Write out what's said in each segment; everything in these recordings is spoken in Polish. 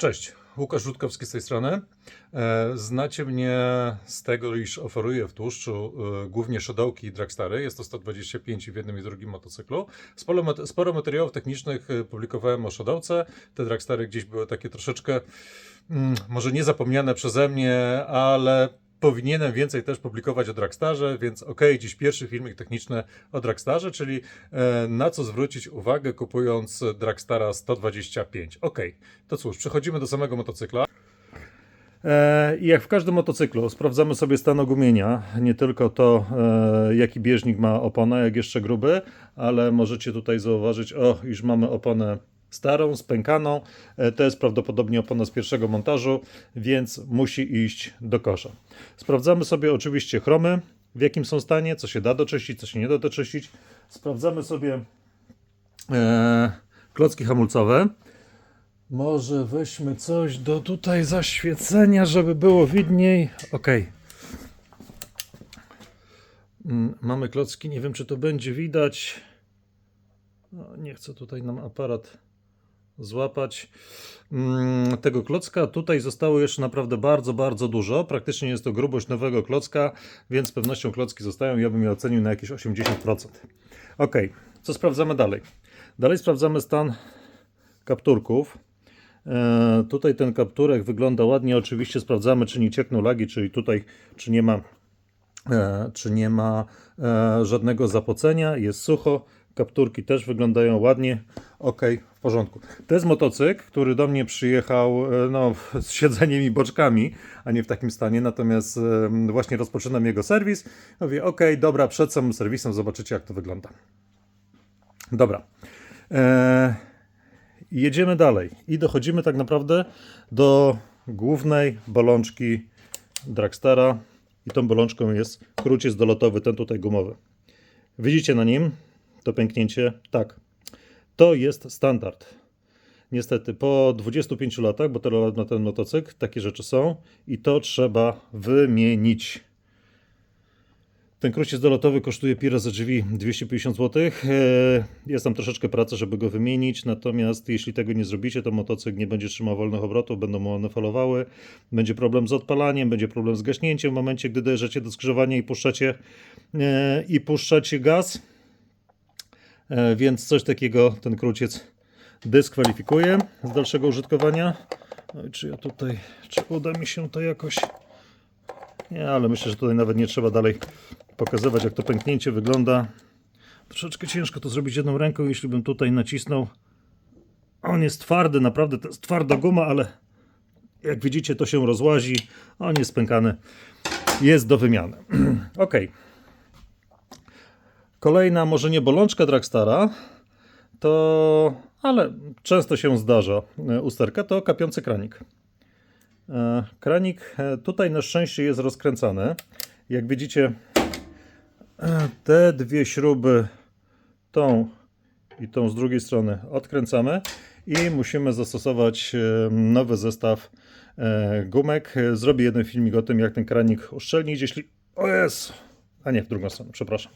Cześć, Łukasz Rutkowski z tej strony. E, Znacie mnie z tego, iż oferuję w tłuszczu e, głównie szodołki i dragstary. Jest to 125 w jednym i drugim motocyklu. Sporo, sporo materiałów technicznych e, publikowałem o szodołce. Te dragstary gdzieś były takie troszeczkę, mm, może nie zapomniane przeze mnie, ale powinienem więcej też publikować o Dragstarze, więc okej, dziś pierwszy filmik techniczny o Dragstarze, czyli e, na co zwrócić uwagę kupując Dragstara 125. Okej, to cóż, przechodzimy do samego motocykla. E, I jak w każdym motocyklu, sprawdzamy sobie stan ogumienia. Nie tylko to, e, jaki bieżnik ma oponę, jak jeszcze gruby, ale możecie tutaj zauważyć, o, iż mamy oponę starą, spękaną. E, to jest prawdopodobnie opona z pierwszego montażu, więc musi iść do kosza. Sprawdzamy sobie oczywiście chromy, w jakim są stanie, co się da doczyścić, co się nie da doczyścić. Sprawdzamy sobie e, klocki hamulcowe. Może weźmy coś do tutaj zaświecenia, żeby było widniej. Ok. Mm, Mamy klocki, nie wiem czy to będzie widać. No, nie chcę tutaj nam aparat złapać. Mm, Tego klocka tutaj zostało jeszcze naprawdę bardzo, bardzo dużo. Praktycznie jest to grubość nowego klocka, więc z pewnością klocki zostają. Ja bym je ocenił na jakieś 80%. Ok, co sprawdzamy dalej? Dalej sprawdzamy stan kapturków. E, tutaj ten kapturek wygląda ładnie. Oczywiście sprawdzamy, czy nie ciekną lagi, czyli tutaj, czy nie ma, e, czy nie ma e, żadnego zapocenia. Jest sucho. Kapturki też wyglądają ładnie. Ok, w porządku. To jest motocykl, który do mnie przyjechał e, no, z siedzeniem i boczkami, a nie w takim stanie. Natomiast właśnie rozpoczynam jego serwis. Mówię, ok, dobra, przed samym serwisem zobaczycie, jak to wygląda. Dobra. E, jedziemy dalej i dochodzimy tak naprawdę do głównej bolączki Dragstara i tą bolączką jest kruciec dolotowy, ten tutaj gumowy. Widzicie na nim to pęknięcie? Tak. To jest standard. Niestety, po 25 latach, bo tyle lat ma ten motocykl, takie rzeczy są i to trzeba wymienić. Ten kruciec dolotowy kosztuje Pira za drzwi 250 zł. Eee, Jest tam troszeczkę pracy, żeby go wymienić, natomiast jeśli tego nie zrobicie, to motocykl nie będzie trzymał wolnych obrotów, będą mu one falowały, będzie problem z odpalaniem, będzie problem z gaśnięciem w momencie, gdy dojeżdżacie do skrzyżowania i puszczacie, eee, i puszczacie gaz. Eee, Więc coś takiego ten kruciec dyskwalifikuje z dalszego użytkowania. Oj, czy ja tutaj, czy uda mi się to jakoś... Nie, ale myślę, że tutaj nawet nie trzeba dalej pokazywać, jak to pęknięcie wygląda. Troszeczkę ciężko to zrobić jedną ręką, jeśli bym tutaj nacisnął. On jest twardy, naprawdę to jest twarda guma, ale jak widzicie, to się rozłazi. On jest pękany. Jest do wymiany. ok. Kolejna, może nie bolączka Dragstara, to, ale często się zdarza e, usterka, to kapiący kranik. E, Kranik e, tutaj na szczęście jest rozkręcany. Jak widzicie, te dwie śruby, tą i tą z drugiej strony odkręcamy i musimy zastosować nowy zestaw gumek. Zrobię jeden filmik o tym, jak ten kranik uszczelnić, jeśli... O jest! A nie, w drugą stronę, przepraszam.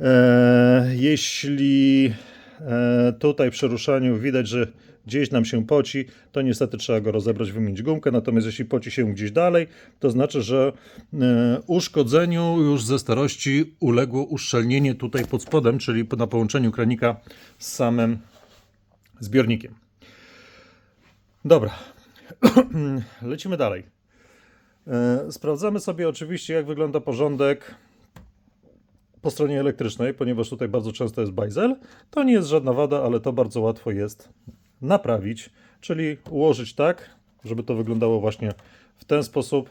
E, Jeśli e, tutaj przy ruszaniu widać, że gdzieś nam się poci, to niestety trzeba go rozebrać, wymienić gumkę. Natomiast jeśli poci się gdzieś dalej, to znaczy, że e, uszkodzeniu już ze starości uległo uszczelnienie tutaj pod spodem, czyli na połączeniu kranika z samym zbiornikiem. Dobra, lecimy dalej. Sprawdzamy sobie oczywiście, jak wygląda porządek po stronie elektrycznej, ponieważ tutaj bardzo często jest bajzel. To nie jest żadna wada, ale to bardzo łatwo jest naprawić, czyli ułożyć tak, żeby to wyglądało właśnie w ten sposób.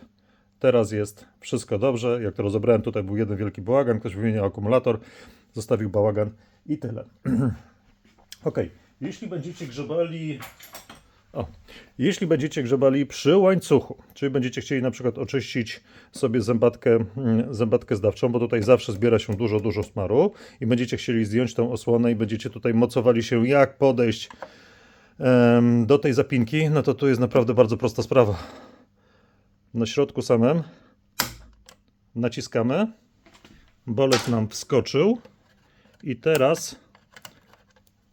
Teraz jest wszystko dobrze. Jak to rozebrałem, tutaj był jeden wielki bałagan, ktoś wymieniał akumulator, zostawił bałagan i tyle. ok, jeśli będziecie grzebali o, jeśli będziecie grzebali przy łańcuchu, czyli będziecie chcieli na przykład oczyścić sobie zębatkę, mm, zębatkę zdawczą, bo tutaj zawsze zbiera się dużo, dużo smaru i będziecie chcieli zdjąć tą osłonę i będziecie tutaj mocowali się, jak podejść do tej zapinki, no to tu jest naprawdę bardzo prosta sprawa. Na środku samym naciskamy, bolet nam wskoczył i teraz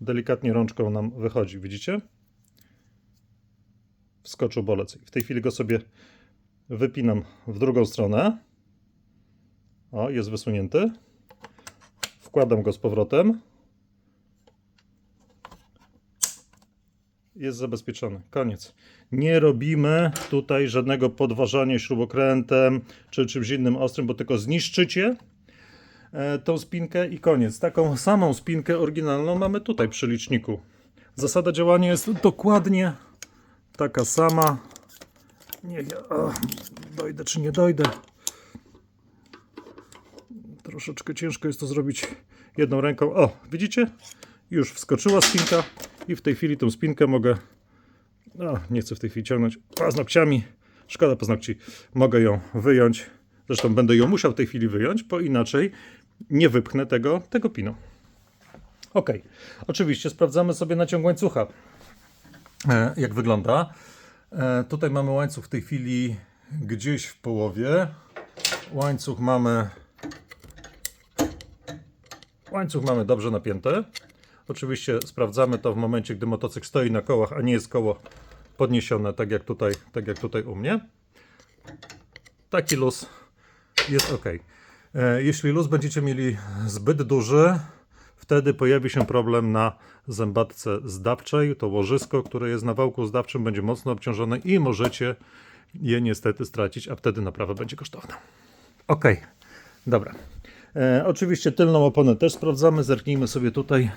delikatnie rączką nam wychodzi, widzicie? Wskoczył bolec. W tej chwili go sobie wypinam w drugą stronę. O, jest wysunięty. Wkładam go z powrotem. Jest zabezpieczony. Koniec. Nie robimy tutaj żadnego podważania śrubokrętem czy czymś innym ostrym, bo tylko zniszczycie e, tą spinkę i koniec. Taką samą spinkę oryginalną mamy tutaj przy liczniku. Zasada działania jest dokładnie taka sama. Ja o, dojdę czy nie dojdę. Troszeczkę ciężko jest to zrobić jedną ręką. O, widzicie? Już wskoczyła spinka i w tej chwili tą spinkę mogę. No, nie chcę w tej chwili ciągnąć paznokciami. Szkoda paznokci. Mogę ją wyjąć. Zresztą będę ją musiał w tej chwili wyjąć, bo inaczej nie wypchnę tego, tego pinu. Ok. Oczywiście sprawdzamy sobie naciąg łańcucha. E, jak wygląda. E, tutaj mamy łańcuch w tej chwili gdzieś w połowie. Łańcuch mamy Łańcuch mamy dobrze napięty. Oczywiście sprawdzamy to w momencie, gdy motocykl stoi na kołach, a nie jest koło podniesione, tak jak tutaj, tak jak tutaj u mnie. Taki luz jest ok. E, Jeśli luz będziecie mieli zbyt duży, wtedy pojawi się problem na zębatce zdawczej. To łożysko, które jest na wałku zdawczym, będzie mocno obciążone i możecie je niestety stracić, a wtedy naprawa będzie kosztowna. Ok, dobra. E, oczywiście tylną oponę też sprawdzamy. Zerknijmy sobie tutaj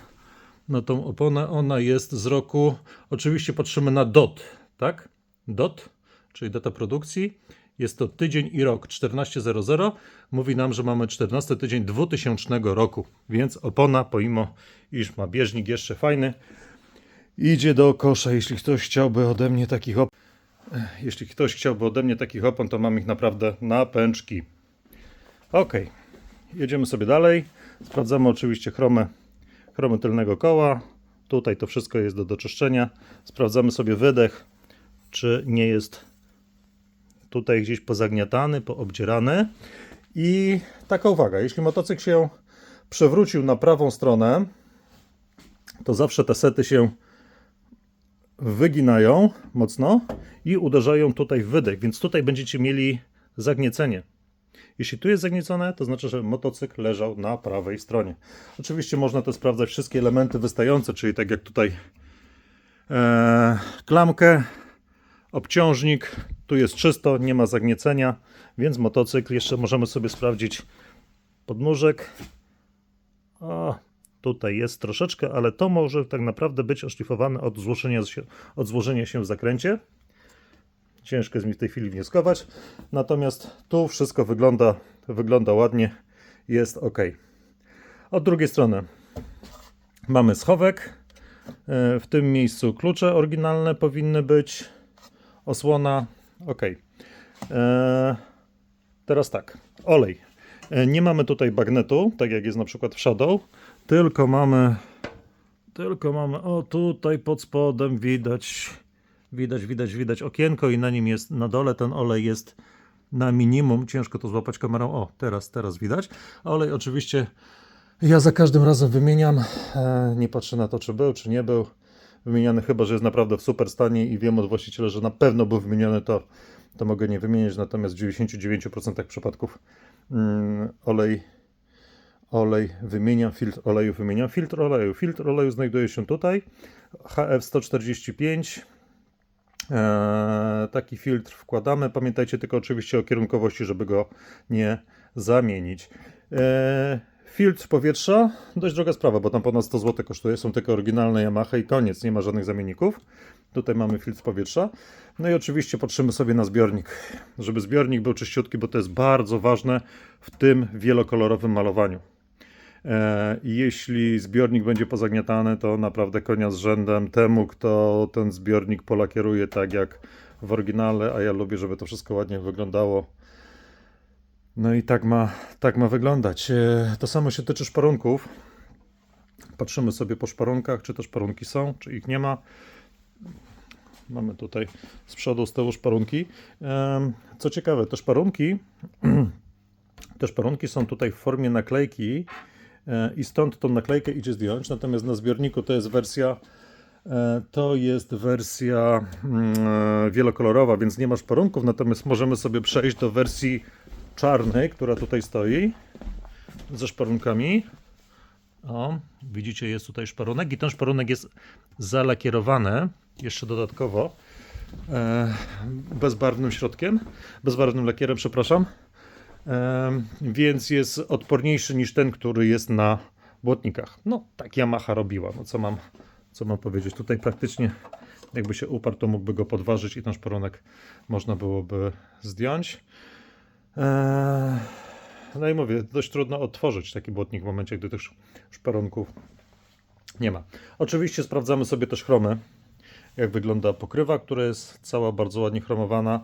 na tą oponę. Ona jest z roku. Oczywiście patrzymy na DOT, tak? DOT, czyli data produkcji. Jest to tydzień i rok 14.00. Mówi nam, że mamy 14 tydzień 2000 roku, więc opona, pomimo iż ma bieżnik jeszcze fajny, idzie do kosza. Jeśli ktoś chciałby ode mnie takich opon, jeśli ktoś chciałby ode mnie takich opon, to mam ich naprawdę na pęczki. Okej. Jedziemy sobie dalej. Sprawdzamy oczywiście chromę, chromę tylnego koła. Tutaj to wszystko jest do doczyszczenia. Sprawdzamy sobie wydech, czy nie jest tutaj gdzieś pozagniatany, poobdzierany. I taka uwaga, jeśli motocykl się przewrócił na prawą stronę, to zawsze te sety się wyginają mocno i uderzają tutaj w wydech, więc tutaj będziecie mieli zagniecenie. Jeśli tu jest zagniecone, to znaczy, że motocykl leżał na prawej stronie. Oczywiście można to sprawdzać wszystkie elementy wystające, czyli tak jak tutaj e, klamkę, obciążnik, tu jest czysto, nie ma zagniecenia, więc motocykl jeszcze możemy sobie sprawdzić podnóżek. O, tutaj jest troszeczkę, ale to może tak naprawdę być oszlifowane od złożenia się, od złożenia się w zakręcie. Ciężko jest mi w tej chwili wnioskować. Natomiast tu wszystko wygląda, wygląda ładnie, jest ok. Od drugiej strony mamy schowek. E, W tym miejscu klucze oryginalne powinny być. Osłona. Ok. E, Teraz tak. Olej. E, Nie mamy tutaj bagnetu, tak jak jest na przykład w Shadow, tylko mamy. Tylko mamy. O, tutaj pod spodem widać Widać, widać, widać okienko i na nim jest, na dole ten olej jest na minimum. Ciężko to złapać kamerą. O, teraz, teraz widać. Olej oczywiście ja za każdym razem wymieniam. E, Nie patrzę na to, czy był, czy nie był wymieniany, chyba że jest naprawdę w super stanie i wiem od właściciela, że na pewno był wymieniony, to, to mogę nie wymieniać. Natomiast w 99% przypadków mm, olej olej wymieniam, filtr oleju wymieniam, filtr oleju. Filtr oleju znajduje się tutaj, HF145. Eee, taki filtr wkładamy. Pamiętajcie tylko oczywiście o kierunkowości, żeby go nie zamienić. Eee, filtr powietrza, dość droga sprawa, bo tam ponad 100 zł kosztuje. Są tylko oryginalne Yamaha i koniec, nie ma żadnych zamienników. Tutaj mamy filtr powietrza. No i oczywiście patrzymy sobie na zbiornik, żeby zbiornik był czyściutki, bo to jest bardzo ważne w tym wielokolorowym malowaniu. E, Jeśli zbiornik będzie pozagniatany, to naprawdę konia z rzędem temu, kto ten zbiornik polakieruje tak jak w oryginale, a ja lubię, żeby to wszystko ładnie wyglądało. No i tak ma, tak ma wyglądać. E, To samo się tyczy szparunków. Patrzymy sobie po szparunkach, czy to szparunki są, czy ich nie ma. Mamy tutaj z przodu, z tyłu szparunki. Co ciekawe, te szparunki, te szparunki są tutaj w formie naklejki e, i stąd tą naklejkę idzie zdjąć. Natomiast na zbiorniku to jest wersja E, To jest wersja mm, wielokolorowa, więc nie masz szparunków, natomiast możemy sobie przejść do wersji czarnej, która tutaj stoi ze szparunkami. O, widzicie, jest tutaj szparunek i ten szparunek jest zalakierowany jeszcze dodatkowo e, bezbarwnym środkiem, bezbarwnym lakierem, przepraszam. E, więc jest odporniejszy niż ten, który jest na błotnikach. No, tak Yamaha robiła. No, co mam, co mam powiedzieć? Tutaj praktycznie jakby się uparł, to mógłby go podważyć i ten szparunek można byłoby zdjąć. E, no i mówię, dość trudno otworzyć taki błotnik w momencie, gdy tych sz- szparunków nie ma. Oczywiście sprawdzamy sobie też chromy, jak wygląda pokrywa, która jest cała bardzo ładnie chromowana.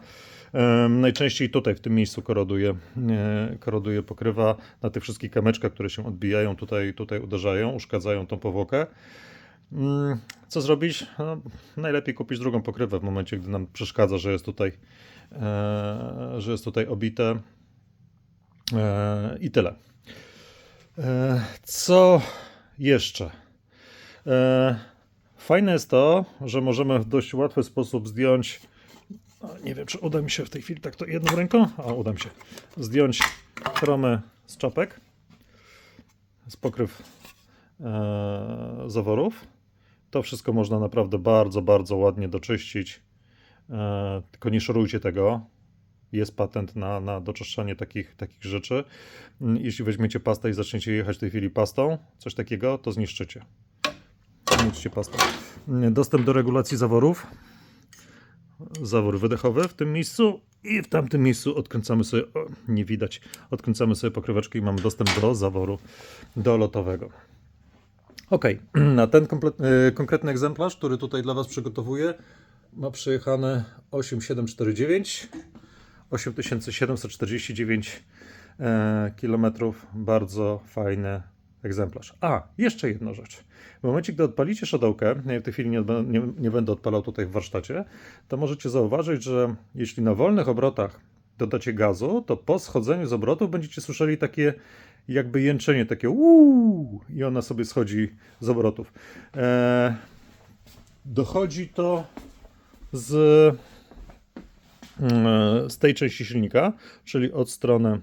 Em, Najczęściej tutaj w tym miejscu koroduje, e, koroduje pokrywa na tych wszystkich kamyczkach, które się odbijają, tutaj, tutaj uderzają, uszkadzają tą powłokę. Co zrobić? No, najlepiej kupić drugą pokrywę w momencie, gdy nam przeszkadza, że jest tutaj, e, że jest tutaj obite. E, I tyle. E, Co jeszcze? E, Fajne jest to, że możemy w dość łatwy sposób zdjąć. a, Nie wiem, czy uda mi się w tej chwili tak to jedną ręką. A uda mi się zdjąć chromę z czapek, z pokryw e, zaworów. To wszystko można naprawdę bardzo, bardzo ładnie doczyścić. E, tylko nie szorujcie tego. Jest patent na, na doczyszczanie takich, takich rzeczy. Mm, Jeśli weźmiecie pastę i zaczniecie jechać w tej chwili pastą, coś takiego, to zniszczycie. Zniszczycie pastą. Mm, Dostęp do regulacji zaworów. Zawór wydechowy w tym miejscu i w tamtym miejscu odkręcamy sobie, o, nie widać, odkręcamy sobie pokryweczkę i mamy dostęp do zaworu dolotowego. Ok, na ten y, konkretny egzemplarz, który tutaj dla Was przygotowuję, ma przejechane 8749, 8749 e, km. Bardzo fajny egzemplarz. A, jeszcze jedna rzecz. W momencie, gdy odpalicie szadołkę, ja w tej chwili nie, nie, nie będę odpalał tutaj w warsztacie, to możecie zauważyć, że jeśli na wolnych obrotach dodacie gazu, to po schodzeniu z obrotów będziecie słyszeli takie jakby jęczenie, takie uuu i ona sobie schodzi z obrotów. E, dochodzi to z, mm, z tej części silnika, czyli od strony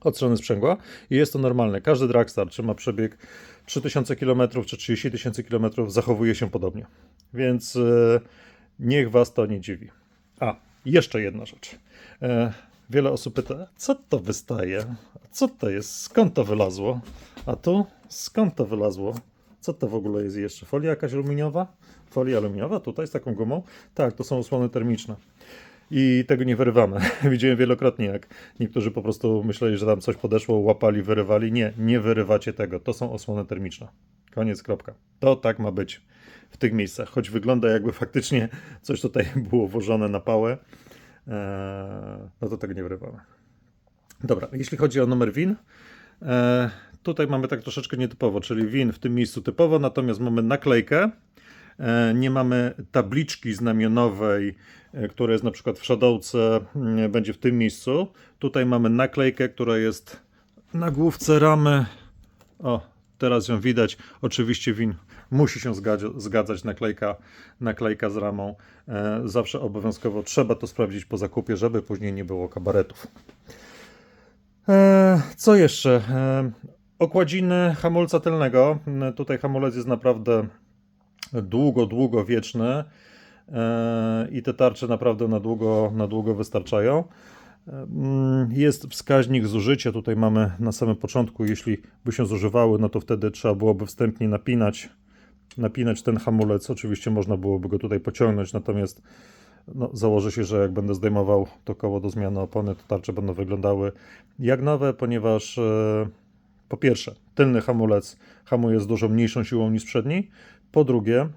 od strony sprzęgła i jest to normalne. Każdy Dragstar, czy ma przebieg 3000 km, czy 30 tysięcy km, zachowuje się podobnie. Więc e, niech Was to nie dziwi. A, jeszcze jedna rzecz. E, wiele osób pyta, co to wystaje? Co to jest? Skąd to wylazło? A tu? Skąd to wylazło? Co to w ogóle jest jeszcze? Folia jakaś aluminiowa? Folia aluminiowa tutaj z taką gumą? Tak, to są osłony termiczne i tego nie wyrywamy. Widziałem wielokrotnie, jak niektórzy po prostu myśleli, że tam coś podeszło, łapali, wyrywali. Nie, nie wyrywacie tego. To są osłony termiczne. Koniec, kropka. To tak ma być w tych miejscach. Choć wygląda jakby faktycznie coś tutaj było włożone na pałę, eee, no to tego nie wyrywamy. Dobra, jeśli chodzi o numer win, e, tutaj mamy tak troszeczkę nietypowo, czyli win w tym miejscu typowo, natomiast mamy naklejkę, e, nie mamy tabliczki znamionowej, e, która jest na przykład w szadowce, mm, będzie w tym miejscu. Tutaj mamy naklejkę, która jest na główce ramy. O, teraz ją widać. Oczywiście win musi się zgadzać, naklejka, naklejka z ramą. E, zawsze obowiązkowo trzeba to sprawdzić po zakupie, żeby później nie było kabaretów. E, co jeszcze? E, okładziny hamulca tylnego. Tutaj hamulec jest naprawdę długo, długo wieczny i te tarcze naprawdę na długo, na długo wystarczają. Mm, Jest wskaźnik zużycia, tutaj mamy na samym początku, jeśli by się zużywały, no to wtedy trzeba byłoby wstępnie napinać, napinać ten hamulec. Oczywiście można byłoby go tutaj pociągnąć, natomiast no, założę się, że jak będę zdejmował to koło do zmiany opony, to tarcze będą wyglądały jak nowe, ponieważ e, po pierwsze, tylny hamulec hamuje z dużo mniejszą siłą niż przedni. Po drugie,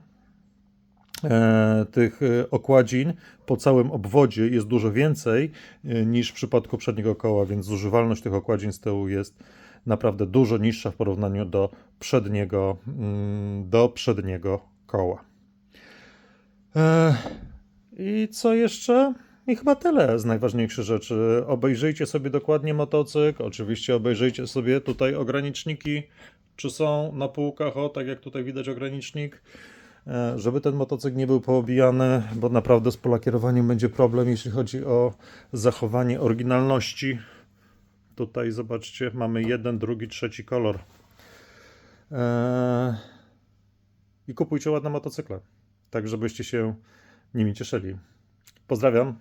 e, tych e, okładzin po całym obwodzie jest dużo więcej e, niż w przypadku przedniego koła, więc zużywalność tych okładzin z tyłu jest naprawdę dużo niższa w porównaniu do przedniego, mm, do przedniego koła. E, I co jeszcze? I chyba tyle z najważniejszych rzeczy. Obejrzyjcie sobie dokładnie motocykl. Oczywiście obejrzyjcie sobie tutaj ograniczniki, czy są na półkach. O, tak jak tutaj widać ogranicznik. e, żeby ten motocykl nie był poobijany, bo naprawdę z polakierowaniem będzie problem, jeśli chodzi o zachowanie oryginalności. Tutaj zobaczcie, mamy jeden, drugi, trzeci kolor. Eee, I kupujcie ładne motocykle, tak żebyście się nimi cieszyli. Pozdrawiam.